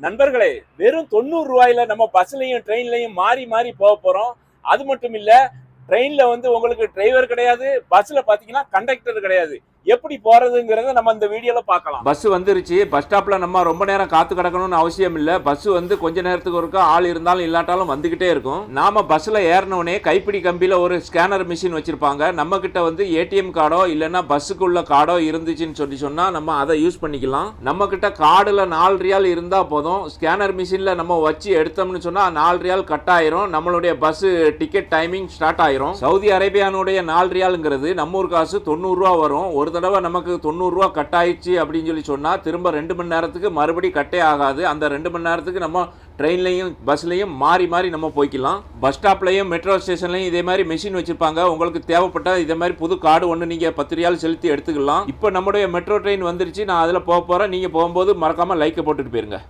நண்பர்களே வெறும் தொண்ணூறு ரூபாயில நம்ம பஸ்லயும் ட்ரெயின்லயும் மாறி மாறி போக போறோம். அது மட்டும் இல்லை ட்ரெயினில் வந்து உங்களுக்கு டிரைவர் கிடையாது பஸ்ஸில் பார்த்தீங்கன்னா கண்டக்டர் கிடையாது. எப்படி போகிறதுங்கிறத நம்ம இந்த வீடியோவில் பார்க்கலாம். பஸ் வந்துருச்சு பஸ் ஸ்டாப்பில் நம்ம ரொம்ப நேரம் காத்து கிடக்கணும்னு அவசியம் இல்லை. பஸ் வந்து கொஞ்ச நேரத்துக்கு ஒருக்கா ஆள் இருந்தாலும் இல்லாட்டாலும் வந்துக்கிட்டே இருக்கும். நாம பஸ்ஸில் ஏறினோடனே கைப்பிடி கம்பியில் ஒரு ஸ்கேனர் மிஷின் வச்சுருப்பாங்க. நம்ம கிட்ட வந்து ஏடிஎம் கார்டோ இல்லைன்னா பஸ்ஸுக்குள்ள கார்டோ இருந்துச்சுன்னு சொல்லி சொன்னால் நம்ம அதை யூஸ் பண்ணிக்கலாம். நம்ம கிட்ட கார்டுல நாலு ரியால் இருந்தால் போதும் ஸ்கேனர் மிஷினில் நம்ம வச்சு எடுத்தோம்னு சொன்னால் நாலு ரியால் கட் ஆயிரும். நம்மளுடைய பஸ்ஸு டிக்கெட் டைமிங் ஸ்டார்ட் ஆயிரும். சவுதி அரேபியானுடைய நாலு ரியாலுங்கிறது நம்ம ஊர் காசு தொண்ணூறுரூவா வரும். ஒரு தடவை நமக்கு தொண்ணூறுரூவா கட் ஆயிடுச்சு அப்படின்னு சொல்லி சொன்னால் திரும்ப ரெண்டு மணி நேரத்துக்கு மறுபடி கட்டே ஆகாது. அந்த ரெண்டு மணி நேரத்துக்கு நம்ம ட்ரெயின்லையும் பஸ்லையும் மாறி மாறி நம்ம போய்க்கலாம். பஸ் ஸ்டாப்லையும் மெட்ரோ ஸ்டேஷன்லையும் இதே மாதிரி மெஷின் வச்சிருப்பாங்க. உங்களுக்கு தேவைப்பட்ட இதே மாதிரி புது கார்டு ஒன்று நீங்கள் பத்து ரியால் செலுத்தி எடுத்துக்கலாம். இப்போ நம்முடைய மெட்ரோ ட்ரெயின் வந்துருச்சு. நான் அதில் போக போகிறேன் நீங்கள் போகும்போது மறக்காமல் லைக்கை போட்டுட்டு போயிருங்க.